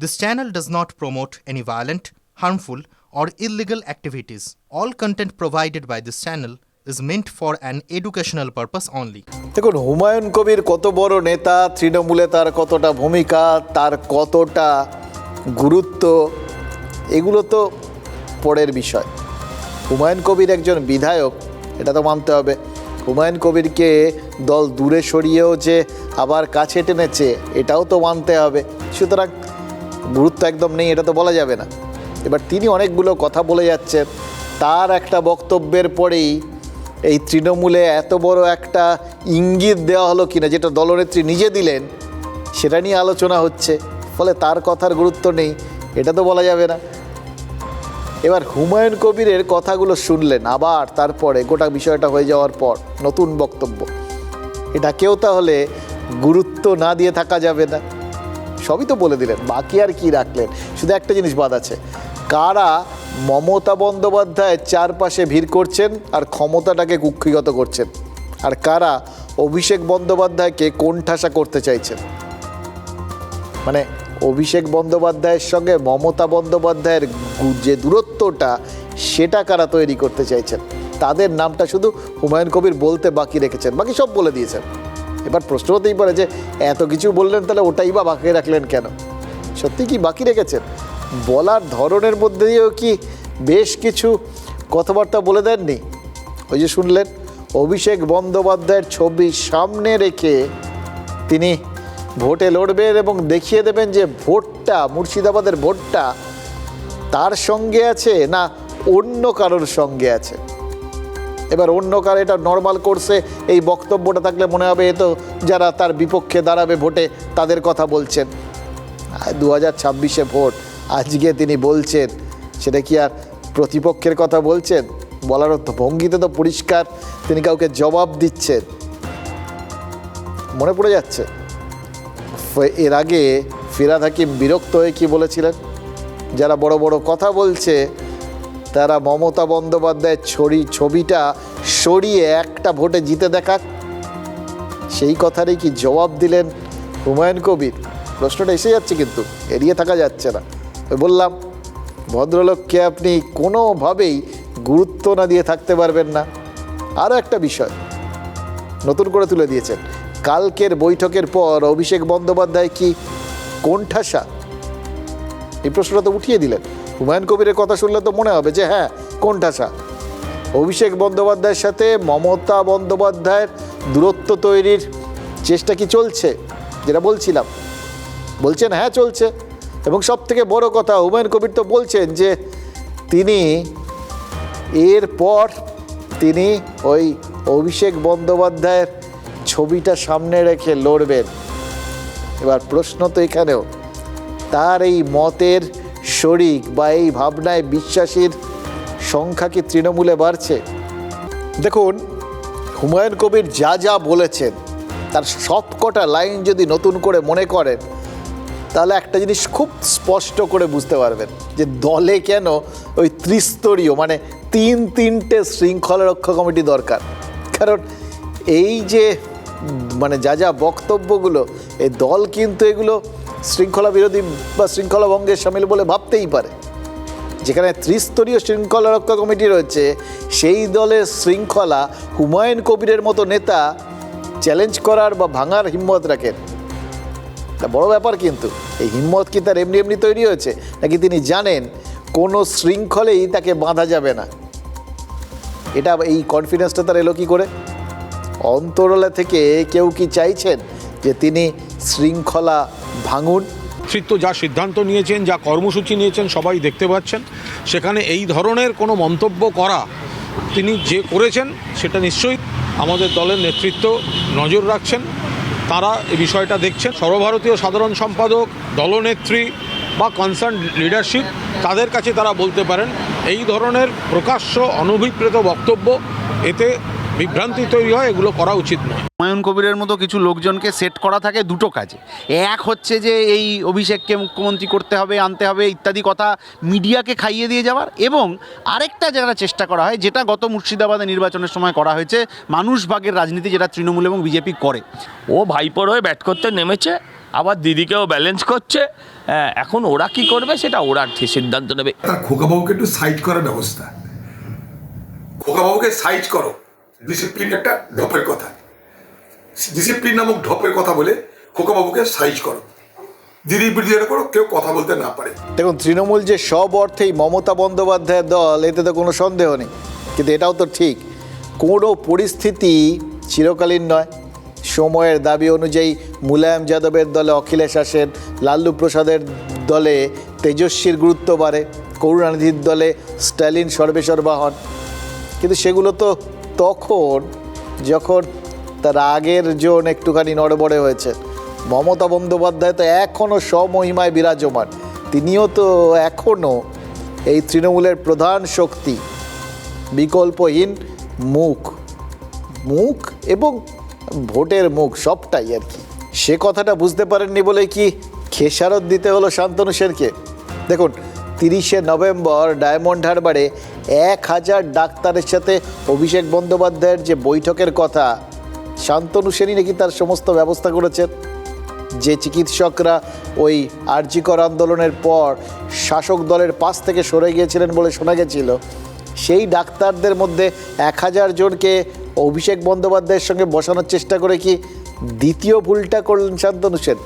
This channel does not promote any violent, harmful, or illegal activities. All content provided by this channel is meant for an educational purpose only. দেখুন হুমায়ুন কবির কত বড় নেতা তৃণমূলে তার কতটা ভূমিকা তার কতটা গুরুত্ব এগুলো তো পরের বিষয় হুমায়ুন কবির একজন বিধায়ক এটা তো মানতে হবে হুমায়ুন কবিরকে দল দূরে সরিয়েও যে আবার কাছে টেনেছে এটাও তো মানতে হবে সুতরাং গুরুত্ব একদম নেই, এটা তো বলা যাবে না। এবার তিনি অনেকগুলো কথা বলে যাচ্ছেন তার একটা বক্তব্যের পরেই এই তৃণমূলে এত বড় একটা ইঙ্গিত দেওয়া হলো কিনা, যেটা দলনেত্রী নিজে দিলেন, সেটা নিয়ে আলোচনা হচ্ছে। ফলে তার কথার গুরুত্ব নেই, এটা তো বলা যাবে না। এবার হুমায়ুন কবিরের কথাগুলো শুনলেন আবার, তারপরে গোটা বিষয়টা হয়ে যাওয়ার পর নতুন বক্তব্য। এটা কেউ তাহলে গুরুত্ব না দিয়ে থাকা যাবে না। সবই তো বলে দিলেন, বাকি আর কি রাখলেন? শুধু একটা জিনিস বাদ আছে। কারা মমতা বন্দ্যোপাধ্যায়ের চারপাশে ভিড় করছেন আর ক্ষমতাটাকে কুক্ষিগত করছেন? আর কারা অভিষেক বন্দ্যোপাধ্যায়কে কোণঠাসা করতে চাইছেন? মানে অভিষেক বন্দ্যোপাধ্যায়ের সঙ্গে মমতা বন্দ্যোপাধ্যায়ের যে দূরত্বটা, সেটা কারা তৈরি করতে চাইছেন? তাদের নামটা শুধু হুমায়ুন কবির বলতে বাকি রেখেছেন, বাকি সব বলে দিয়েছেন। এবার প্রশ্ন হতেই পারে যে এত কিছু বললেন তাহলে ওটাই বা বাকি রাখলেন কেন? সত্যি কি বাকি রেখেছেন? বলার ধরনের মধ্যে দিয়েও কি বেশ কিছু কথাবার্তা বলে দেননি? ওই যে শুনলেন, অভিষেক বন্দ্যোপাধ্যায়ের ছবি সামনে রেখে তিনি ভোটে লড়বেন এবং দেখিয়ে দেবেন যে ভোটটা, মুর্শিদাবাদের ভোটটা তার সঙ্গে আছে না অন্য কারোর সঙ্গে আছে? এবার অন্য কার এটা নর্মাল কোর্সে এই বক্তব্যটা থাকলে মনে হবে এ তো যারা তার বিপক্ষে দাঁড়াবে ভোটে তাদের কথা বলছেন। দু হাজার ছাব্বিশে ভোট, আজকে তিনি বলছেন, সেটা কি আর প্রতিপক্ষের কথা বলছেন? বলার তো ভঙ্গিতে তো পরিষ্কার, তিনি কাউকে জবাব দিচ্ছেন। মনে পড়ে যাচ্ছে। এর আগে ফিরাদ হাকিম বিরক্ত হয়ে কি বলেছিলেন? যারা বড় বড় কথা বলছে তারা মমতা বন্দ্যোপাধ্যায়ের ছড়ি, ছবিটা সরিয়ে একটা ভোটে জিতে দেখাক। সেই কথারই কি জবাব দিলেন হুমায়ুন কবির? প্রশ্নটা এসে যাচ্ছে কিন্তু, এড়িয়ে থাকা যাচ্ছে না। বললাম, ভদ্রলোককে আপনি কোনোভাবেই গুরুত্ব না দিয়ে থাকতে পারবেন না। আরও একটা বিষয় নতুন করে তুলে দিয়েছেন। কালকের বৈঠকের পর অভিষেক বন্দ্যোপাধ্যায় কি কোণঠাসা? এই প্রশ্নটা তো উঠিয়ে দিলেন। হুমায়ুন কবিরের কথা শুনলে তো মনে হবে যে হ্যাঁ কোণঠাসা অভিষেক বন্দ্যোপাধ্যায়ের সাথে মমতা বন্দ্যোপাধ্যায়ের দূরত্ব তৈরির চেষ্টা কি চলছে? যেটা বলছিলাম। বলছেন হ্যাঁ চলছে। এবং সব থেকে বড় কথা, হুমায়ুন কবির তো বলছেন যে তিনি এরপর তিনি ওই অভিষেক বন্দ্যোপাধ্যায়ের ছবিটা সামনে রেখে লড়বেন। এবার প্রশ্ন তো এখানেও। তার এই মতের শরিক বা এই ভাবনায় বিশ্বাসীর সংখ্যা কি তৃণমূলে বাড়ছে? দেখুন, হুমায়ুন কবির যা যা বলেছেন, তার সবকটা লাইন যদি নতুন করে মনে করেন, তাহলে একটা জিনিস খুব স্পষ্ট করে বুঝতে পারবেন যে দলে কেন ওই ত্রিস্তরীয় মানে তিন তিনটে শৃঙ্খলা রক্ষা কমিটি দরকার। কারণ এই যে মানে যা যা বক্তব্যগুলো, এই দল কিন্তু এগুলো শৃঙ্খলা বিরোধী বা শৃঙ্খলা ভঙ্গের সামিল বলে ভাবতেই পারে। যেখানে ত্রিস্তরীয় শৃঙ্খলা রক্ষা কমিটি রয়েছে, সেই দলের শৃঙ্খলা হুমায়ুন কবিরের মতো নেতা চ্যালেঞ্জ করার বা ভাঙার হিম্মত রাখেন। তা বড় ব্যাপার কিন্তু, এই হিম্মত কি তার এমনি এমনি তৈরি হয়েছে, নাকি তিনি জানেন কোনো শৃঙ্খলেই তাকে বাঁধা যাবে না? এটা এই কনফিডেন্সটা তার এলো কি করে? অন্তরলা থেকে কেউ কি চাইছেন যে তিনি শৃঙ্খলা ভাঙুন নেতৃত্ব যা সিদ্ধান্ত নিয়েছেন, যা কর্মসূচি নিয়েছেন, সবাই দেখতে পাচ্ছেন। সেখানে এই ধরনের কোনো মন্তব্য করা তিনি যে করেছেন, সেটা নিশ্চয়ই আমাদের দলের নেতৃত্ব নজর রাখছেন। তারা এই বিষয়টা দেখছেন। সর্বভারতীয় সাধারণ সম্পাদক, দলনেত্রী বা কনসার্ন লিডারশিপ তাদের কাছে তারা বলতে পারেন, এই ধরনের প্রকাশ্য, অনভিপ্রেত বক্তব্য, এতে বিভ্রান্তি তৈরি হয় এগুলো করা উচিত নয়। হুমায়ুন কবিরের মতো কিছু লোকজনকে সেট করা থাকে দুটো কাজে। এক হচ্ছে যে এই অভিষেককে মুখ্যমন্ত্রী করতে হবে আনতে হবে ইত্যাদি কথা মিডিয়াকে খাইয়ে দিয়ে যাওয়ার। এবং আরেকটা যারা চেষ্টা করা হয় যেটা গত মুর্শিদাবাদে নির্বাচনের সময় করা হয়েছে মানুষ ভাগের রাজনীতি যেটা তৃণমূল এবং বিজেপি করে। ও ভাইপোর হয়ে ব্যাট করতে নেমেছে আবার দিদিকেও ব্যালেন্স করছে। হ্যাঁ, এখন ওরা কি করবে সেটা ওরা ঠিক সিদ্ধান্ত নেবে। তার খোকাবাবুকে একটু সাইড করার ব্যবস্থা। খোকাবাবুকে সাইড করো। ডিসিপ্লিন একটা ঢপের কথা। ডিসিপ্লিন নামক ঢপের কথা বলে খোকাবাবুকে সাইজ করো। কেউ কথা বলতে না পারে। দেখুন, তৃণমূল যে সব অর্থেই মমতা বন্দ্যোপাধ্যায়ের দল, এতে তো কোনো সন্দেহ নেই। কিন্তু এটাও তো ঠিক। কোনো পরিস্থিতি চিরকালীন নয়। সময়ের দাবি অনুযায়ী মুলায়ম যাদবের দলে, অখিলেশ আসেন লাল্লু প্রসাদের দলে তেজস্বীর গুরুত্ব বাড়ে। করুণানিধির দলে স্ট্যালিন সর্বেসর্বা হন। কিন্তু সেগুলো তো তখন যখন তার আগের জন একটুখানি নড়বড়ে হয়েছে, মমতা বন্দ্যোপাধ্যায় তো এখনও স্বমহিমায় বিরাজমান। তিনিও তো এখনও এই তৃণমূলের প্রধান শক্তি, বিকল্পহীন মুখ মুখ এবং ভোটের মুখ সবটাই আর কি। সে কথাটা বুঝতে পারেননি বলে কি খেসারত দিতে হলো শান্তনু সেনকে? দেখুন তিরিশে নভেম্বর ডায়মন্ড হারবারে এক হাজার ডাক্তারের সাথে অভিষেক বন্দ্যোপাধ্যায়ের যে বৈঠকের কথা, শান্তনু সেনই নাকি তার সমস্ত ব্যবস্থা করেছেন। যে চিকিৎসকরা ওই আরজিকর আন্দোলনের পর শাসক দলের পাশ থেকে সরে গিয়েছিলেন বলে শোনা গেছিল, সেই ডাক্তারদের মধ্যে এক হাজার জনকে অভিষেক বন্দ্যোপাধ্যায়ের সঙ্গে বসানোর চেষ্টা করে কি দ্বিতীয় ভুলটা করলেন শান্তনু সেন?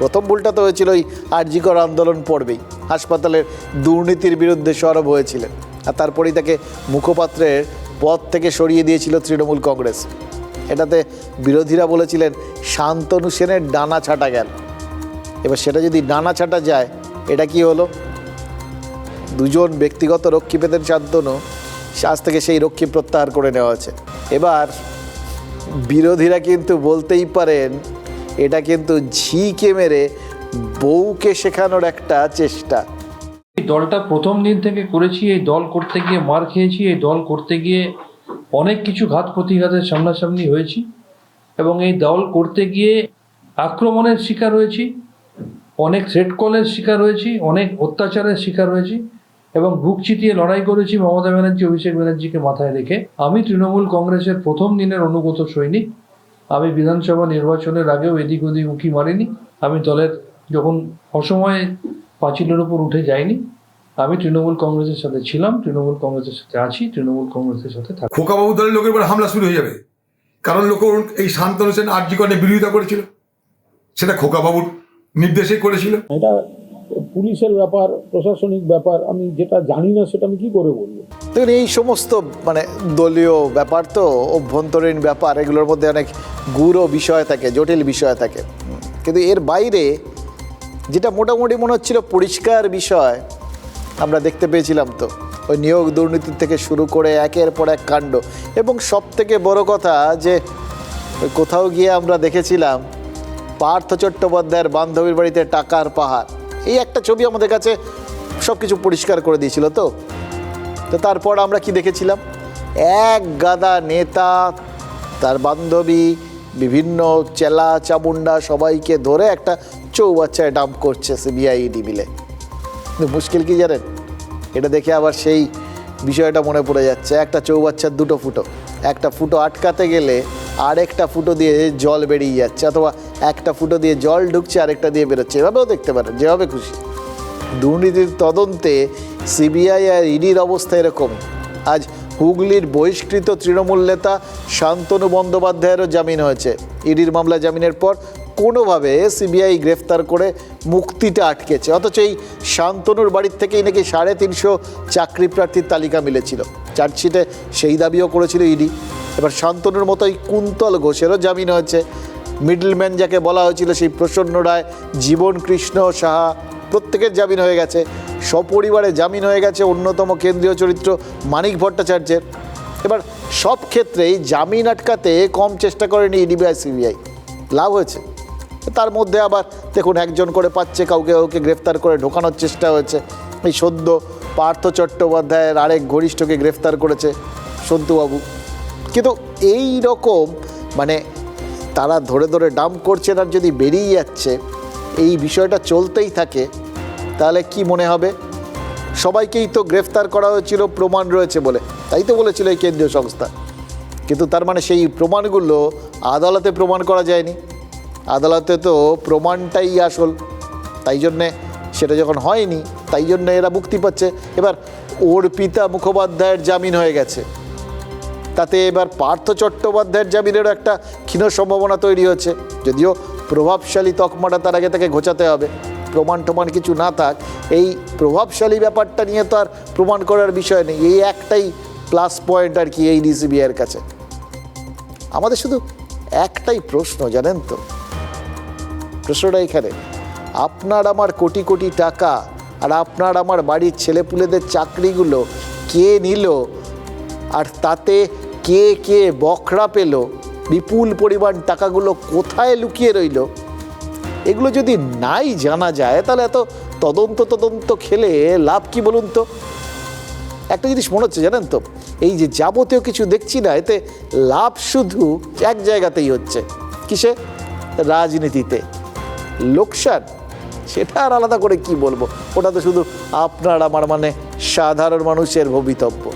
প্রথম ভুলটা তো হয়েছিল ওই আরজিকর আন্দোলন পড়বেই হাসপাতালের দুর্নীতির বিরুদ্ধে সরব হয়েছিলেন। আর তারপরেই তাকে মুখপাত্রের পদ থেকে সরিয়ে দিয়েছিল তৃণমূল কংগ্রেস। এটাতে বিরোধীরা বলেছিলেন, শান্তনু সেনের ডানা ছাটা গেল। এবার সেটা যদি ডানা ছাটা যায়, এটা কি হলো? দুজন ব্যক্তিগত রক্ষী পেতেন শান্তনু, আজ থেকে সেই রক্ষী প্রত্যাহার করে নেওয়া হয়েছে। এবার বিরোধীরা কিন্তু বলতেই পারেন, এটা কিন্তু ঝিকে মেরে বউকে শেখানোর একটা চেষ্টা। এই দলটা প্রথম দিন থেকে করেছি, এই দল করতে গিয়ে মার খেয়েছি, এই দল করতে গিয়ে অনেক কিছু ঘাত প্রতিঘাতের সামনাসামনি হয়েছি এবং এই দল করতে গিয়ে আক্রমণের শিকার হয়েছি, অনেক থ্রেট কলের শিকার হয়েছি, অনেক অত্যাচারের শিকার হয়েছি এবং বুক চিতিয়ে লড়াই করেছি মমতা ব্যানার্জি, অভিষেক ব্যানার্জিকে মাথায় রেখে। আমি তৃণমূল কংগ্রেসের প্রথম দিনের অনুগত সৈনিক। আমি বিধানসভা নির্বাচনের আগেও এদিক ওদিক উঁকি মারিনি। আমি দলের যখন অসময়ে পাঁচিলের উপর উঠে যায়নি আমি তৃণমূল কংগ্রেসের সাথে ছিলাম তৃণমূল কংগ্রেসের সাথে আছি তৃণমূল কংগ্রেসের সাথে থাকি খোকাবাবু দলের লোকের উপর হামলা শুরু হয়ে যাবে। কারণ লোক এই শান্তনু সেন আর্যিকরণে বিরোধিতা করেছিল। সেটা খোকাবাবুর নির্দেশেই করেছিল। এটা পুলিশের ব্যাপার প্রশাসনিক ব্যাপার আমি যেটা জানি না সেটা আমি কি করে বলব? দেখুন এই সমস্ত মানে দলীয় ব্যাপার তো অভ্যন্তরীণ ব্যাপার এগুলোর মধ্যে অনেক গুরু বিষয় থাকে জটিল বিষয় থাকে। কিন্তু এর বাইরে যেটা মোটামুটি মনে হচ্ছিল পরিষ্কার বিষয়, আমরা দেখতে পেয়েছিলাম তো। ওই নিয়োগ দুর্নীতি থেকে শুরু করে একের পর এক কাণ্ড। এবং সব থেকে বড় কথা যে, কোথাও গিয়ে আমরা দেখেছিলাম, পার্থ চট্টোপাধ্যায়ের বান্ধবীর বাড়িতে টাকার পাহাড়। এই একটা ছবি আমাদের কাছে সব কিছু পরিষ্কার করে দিয়েছিল তো। তো তারপর আমরা কি দেখেছিলাম? এক গাদা নেতা, তার বান্ধবী, বিভিন্ন চেলা চামুন্ডা সবাইকে ধরে একটা চৌবাচ্চায় ডাম্প করছে সিবিআই ইডি মিলে কিন্তু মুশকিল কি জানেন? এটা দেখে আবার সেই বিষয়টা মনে পড়ে যাচ্ছে। একটা চৌবাচ্চার দুটো ফুটো। একটা ফুটো আটকাতে গেলে আরেকটা ফুটো দিয়ে জল বেরিয়ে যাচ্ছে, অথবা একটা ফুটো দিয়ে জল ঢুকছে, আরেকটা দিয়ে বেরোচ্ছে। এভাবেও দেখতে পারেন, যেভাবে খুশি। দুর্নীতির তদন্তে সিবিআই আর ইডির অবস্থা এরকম। আজ হুগলির বহিষ্কৃত তৃণমূল নেতা শান্তনু বন্দ্যোপাধ্যায়েরও জামিন হয়েছে। ইডির মামলা জামিনের পর কোনোভাবে সিবিআই গ্রেফতার করে মুক্তিটা আটকেছে। অথচ এই শান্তনুর বাড়ির থেকেই নাকি সাড়ে তিনশো চাকরি প্রার্থীর তালিকা মিলেছিল। চার্জশিটে সেই দাবিও করেছিল ইডি। এবার শান্তনুর মতোই কুন্তল ঘোষেরও জামিন হয়েছে। মিডলম্যান যাকে বলা হয়েছিল সেই প্রসন্ন রায়, জীবন কৃষ্ণ সাহা প্রত্যেকের জামিন হয়ে গেছে। সপরিবারে জামিন হয়ে গেছে অন্যতম কেন্দ্রীয় চরিত্র মানিক ভট্টাচার্যের। এবার সব ক্ষেত্রেই জামিন আটকাতে কম চেষ্টা করেনি ইডি বা সিবিআই। লাভ হয়েছে। তার মধ্যে আবার দেখুন একজন করে পাচ্ছে, কাউকে কাউকে গ্রেফতার করে ঢোকানোর চেষ্টা হয়েছে। এই সদ্য পার্থ চট্টোপাধ্যায়ের আরেক ঘনিষ্ঠকে গ্রেফতার করেছে সন্তুবাবু কিন্তু এই রকম মানে তারা ধরে ধরে ডাম্প করছেন আর যদি বেরিয়ে যাচ্ছে এই বিষয়টা চলতেই থাকে, তাহলে কি মনে হবে? সবাইকেই তো গ্রেফতার করা হয়েছিল, প্রমাণ রয়েছে বলে। তাই তো বলেছিল এই কেন্দ্রীয় সংস্থা। কিন্তু তার মানে সেই প্রমাণগুলো আদালতে প্রমাণ করা যায়নি। আদালতে তো প্রমাণটাই আসল। তাই জন্যে সেটা যখন হয়নি, তাই জন্য এরা মুক্তি পাচ্ছে। এবার অর্পিতা মুখোপাধ্যায়ের জামিন হয়ে গেছে। তাতে এবার পার্থ চট্টোপাধ্যায়ের জামিনেরও একটা ক্ষীণ সম্ভাবনা তৈরি হয়েছে যদিও প্রভাবশালী তকমাটা তার আগে তাকে ঘোচাতে হবে। প্রমাণ টমাণ কিছু না থাক, এই প্রভাবশালী ব্যাপারটা নিয়ে তো আর প্রমাণ করার বিষয় নেই। এই একটাই প্লাস পয়েন্ট আর কি এই ডিসিবিআইয়ের কাছে। আমাদের শুধু একটাই প্রশ্ন, জানেন তো? প্রশ্নটা এখানে, আপনার আমার কোটি কোটি টাকা আর আপনার আমার বাড়ির ছেলেপুলেদের চাকরিগুলো কে নিল? আর তাতে কে কে বখরা পেল? বিপুল পরিমাণ টাকাগুলো কোথায় লুকিয়ে রইল? এগুলো যদি নাই জানা যায়, তাহলে এত তদন্ত তদন্ত খেলে লাভ কি বলুন তো? একটা জিনিস মনে হচ্ছে জানেন তো, এই যে যাবতীয় কিছু দেখছি না, এতে লাভ শুধু এক জায়গাতেই হচ্ছে। কিসে? রাজনীতিতে। লোকসান? সেটা আর আলাদা করে কি বলব? ওটা তো শুধু আপনার, আমার মানে সাধারণ মানুষের ভবিতব্য।